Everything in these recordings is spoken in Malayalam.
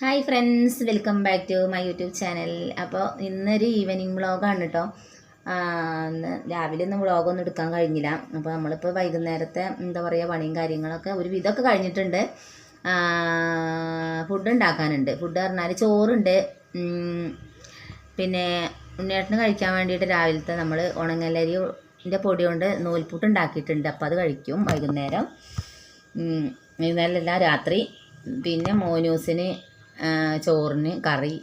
Hi friends welcome back to my YouTube channel. അപ്പോൾ ഇന്നൊരു ഈവനിങ് വ്ളോഗാണ് കേട്ടോ. രാവിലെ ഒന്നും വ്ളോഗൊന്നും എടുക്കാൻ കഴിഞ്ഞില്ല. അപ്പോൾ നമ്മളിപ്പോൾ വൈകുന്നേരത്തെ എന്താ പറയുക പണിയും കാര്യങ്ങളൊക്കെ ഒരു വിധമൊക്കെ കഴിഞ്ഞിട്ടുണ്ട്. ഫുഡ് ഉണ്ടാക്കാനുണ്ട്. ഫുഡ് പറഞ്ഞാൽ ചോറുണ്ട്. പിന്നെ ഉണ്ണിയേട്ടന് കഴിക്കാൻ വേണ്ടിയിട്ട് രാവിലത്തെ നമ്മൾ ഉണങ്ങലരിന്റെ പൊടി കൊണ്ട് നൂൽപുട്ട് ഉണ്ടാക്കിയിട്ടുണ്ട്. അപ്പോൾ അത് കഴിക്കും വൈകുന്നേരം. വൈകുന്നേരമല്ല രാത്രി. പിന്നെ മോനൂസിന് ചോറിന് കറി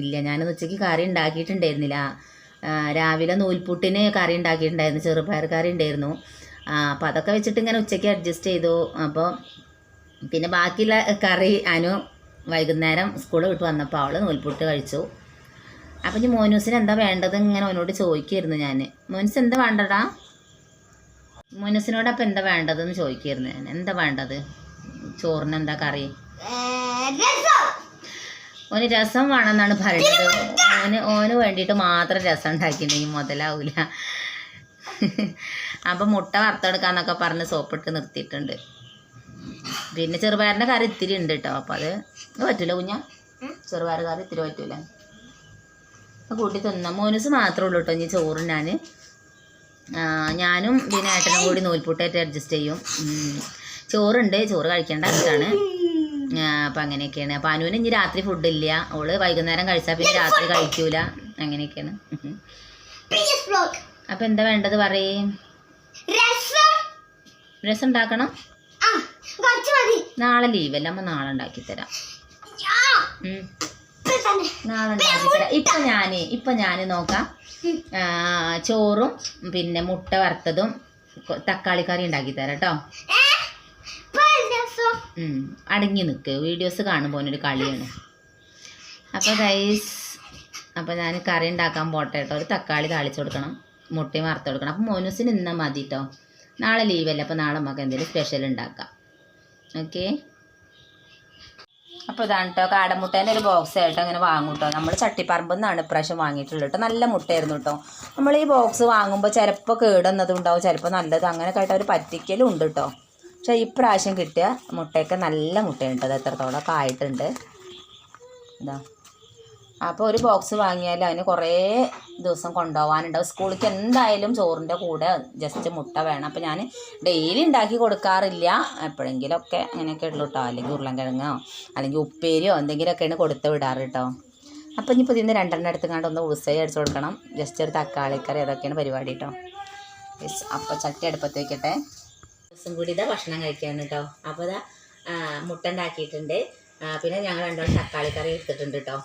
ഇല്ല. ഞാനൊന്ന് ഉച്ചയ്ക്ക് കറി ഉണ്ടാക്കിയിട്ടുണ്ടായിരുന്നില്ല. രാവിലെ നൂൽപുട്ടിന് കറി ഉണ്ടാക്കിയിട്ടുണ്ടായിരുന്നു. ചെറുപയർ കറി ഉണ്ടായിരുന്നു. അപ്പോൾ അതൊക്കെ വെച്ചിട്ട് ഇങ്ങനെ ഉച്ചയ്ക്ക് അഡ്ജസ്റ്റ് ചെയ്തു. അപ്പോൾ പിന്നെ ബാക്കിയുള്ള കറി അനു വൈകുന്നേരം സ്കൂൾ വിട്ട് വന്നപ്പോൾ അവൾ നൂൽപുട്ട് കഴിച്ചു. അപ്പം ഇനി മോനൂസിന് എന്താ വേണ്ടത് ഇങ്ങനെ അവനോട് ചോദിക്കായിരുന്നു ഞാൻ മോനൂസ് എന്താ വേണ്ടടാ? മോനൂസിനോട് അപ്പം എന്താ വേണ്ടതെന്ന് ചോദിക്കായിരുന്നു ഞാൻ എന്താ വേണ്ടത്? ചോറിന് എന്താ കറി? ഓന് രസം വേണമെന്നാണ് പറയുന്നത് ഓന് ഓന് വേണ്ടിയിട്ട് മാത്രം രസം ഉണ്ടാക്കിയിട്ടുണ്ടെങ്കിൽ മുതലാവൂല. അപ്പം മുട്ട വറുത്തെടുക്കാന്നൊക്കെ പറഞ്ഞ് സോപ്പിട്ട് നിർത്തിയിട്ടുണ്ട്. പിന്നെ ചെറുപയറിന്റെ കറി ഇത്തിരി ഉണ്ട് കേട്ടോ അപ്പം അത് പറ്റൂല കുഞ്ഞ? ചെറുപയർ കറി ഇത്തിരി പറ്റൂല. കൂട്ടി തിന്ന. മോനസ് മാത്രമേ ഉള്ളൂ കേട്ടോ ഇനി ചോറ് ഞാൻ ഞാനും പിന്നെ ഏട്ടനും കൂടി നൂൽപുട്ടായിട്ട് അഡ്ജസ്റ്റ് ചെയ്യും. ചോറുണ്ട്. ചോറ് കഴിക്കേണ്ട ഇതാണ് അപ്പം അങ്ങനെയൊക്കെയാണ്. അപ്പം അനുവിന് ഇനി രാത്രി ഫുഡ് ഇല്ല. ഓൾ വൈകുന്നേരം കഴിച്ചാൽ പിന്നെ രാത്രി കഴിക്കൂല. അങ്ങനെയൊക്കെയാണ്. അപ്പം എന്താ വേണ്ടത് പറയും? രസം. ഉണ്ടാക്കണം നാളെ ലീവല്ല അമ്മ നാളെ ഉണ്ടാക്കി തരാം നാളെ ഉണ്ടാക്കി തരാം ഇപ്പൊ ഞാൻ ഇപ്പൊ ഞാൻ നോക്കാം. ചോറും പിന്നെ മുട്ട വറുത്തതും തക്കാളി കറി ഉണ്ടാക്കി തരാം കേട്ടോ. അടങ്ങി നിൽക്കുക വീഡിയോസ് കാണുമ്പോൾ ഒരു കളിയാണ്. അപ്പോൾ ഗൈസ് അപ്പോൾ ഞാൻ കറി ഉണ്ടാക്കാൻ പോട്ടെ കേട്ടോ ഒരു തക്കാളി താളിച്ചു കൊടുക്കണം. മുട്ടയും വറുത്ത് കൊടുക്കണം. അപ്പോൾ മോനൂസിന് ഇന്ന മതി കേട്ടോ നാളെ ലീവല്ലേ അപ്പോൾ നാളെ നമുക്ക് എന്തെങ്കിലും സ്പെഷ്യൽ ഉണ്ടാക്കാം. ഓക്കെ അപ്പോൾ ഇതാണ് കേട്ടോ കാടമുട്ടേന്റെ ഒരു ബോക്സ് ആയിട്ട് അങ്ങനെ വാങ്ങും കേട്ടോ നമ്മൾ ചട്ടിപ്പറമ്പിൽ നിന്നാണ് ഇപ്രാവശ്യം വാങ്ങിയിട്ടുള്ളത് കേട്ടോ നല്ല മുട്ടയായിരുന്നു കേട്ടോ നമ്മൾ ഈ ബോക്സ് വാങ്ങുമ്പോൾ ചിലപ്പോൾ കേടുന്നതുണ്ടാവും ചിലപ്പോൾ നല്ലത് അങ്ങനെ കേട്ടോ ഒരു പറ്റിക്കലും ഉണ്ട് കേട്ടോ പക്ഷേ ഇപ്രാവശ്യം കിട്ടിയ മുട്ടയൊക്കെ നല്ല മുട്ടയുണ്ട് അത് എത്രത്തോളമൊക്കെ ആയിട്ടുണ്ട്. എന്താ അപ്പോൾ ഒരു ബോക്സ് വാങ്ങിയാൽ അതിന് കുറേ ദിവസം കൊണ്ടുപോകാനുണ്ടാവും സ്കൂളിലേക്ക് എന്തായാലും ചോറിന്റെ കൂടെ ജസ്റ്റ് മുട്ട വേണം. അപ്പോൾ ഞാൻ ഡെയിലി ഉണ്ടാക്കി കൊടുക്കാറില്ല. എപ്പോഴെങ്കിലുമൊക്കെ അങ്ങനെയൊക്കെ ഉള്ളൂ കേട്ടോ അല്ലെങ്കിൽ ഉരുളൻകിഴങ്ങോ അല്ലെങ്കിൽ ഉപ്പേരിയോ എന്തെങ്കിലുമൊക്കെയാണ് കൊടുത്ത് വിടാറ് കേട്ടോ അപ്പോൾ ഇനി പുതിയ രണ്ടെണ്ണം എടുത്തുകൊണ്ട് ഒന്ന് ഉസൈ അടിച്ചു കൊടുക്കണം. ജസ്റ്റ് ഒരു തക്കാളിക്കറി അതൊക്കെയാണ് പരിപാടി കേട്ടോ അപ്പോൾ ചട്ടി അടുപ്പത്ത് വെക്കട്ടെ. ദിവസം കൂടി ഇതാ ഭക്ഷണം കഴിക്കാന്ന് കേട്ടോ അപ്പോൾ ഇതാ മുട്ട ഉണ്ടാക്കിയിട്ടുണ്ട് പിന്നെ ഞങ്ങൾ രണ്ടോ തക്കാളി കറി എടുത്തിട്ടുണ്ട് കേട്ടോ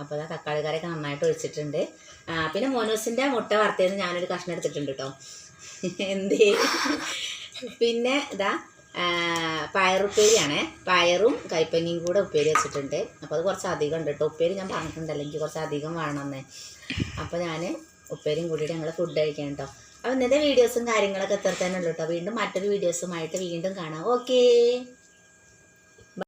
അപ്പോൾ ഇതാ തക്കാളി കറിയൊക്കെ നന്നായിട്ട് ഒഴിച്ചിട്ടുണ്ട്. പിന്നെ മോനോസിന്റെ മുട്ട വറുത്തേന്ന് ഞാനൊരു കഷ്ണം എടുത്തിട്ടുണ്ട് കേട്ടോ എന്തേ പിന്നെ ഇതാ പയറുപ്പേരിയാണേ പയറും കൈപ്പങ്ങിയും കൂടെ ഉപ്പേരി വെച്ചിട്ടുണ്ട്. അപ്പോൾ അത് കുറച്ച് അധികം ഉണ്ട് കേട്ടോ ഉപ്പേരി ഞാൻ പറഞ്ഞിട്ടുണ്ടല്ലോ എനിക്ക് കുറച്ച് അധികം വേണമെന്നേ അപ്പോൾ ഞാൻ ഉപ്പേരിയും കൂടിയിട്ട് ഞങ്ങൾ ഫുഡ് കഴിക്കാൻ കേട്ടോ അപ്പോൾ ഇന്നത്തെ വീഡിയോസും കാര്യങ്ങളൊക്കെ എത്ര തന്നെ ഉള്ളൂ കേട്ടോ വീണ്ടും മറ്റൊരു വീഡിയോസുമായിട്ട് വീണ്ടും കാണാം. ഓക്കേ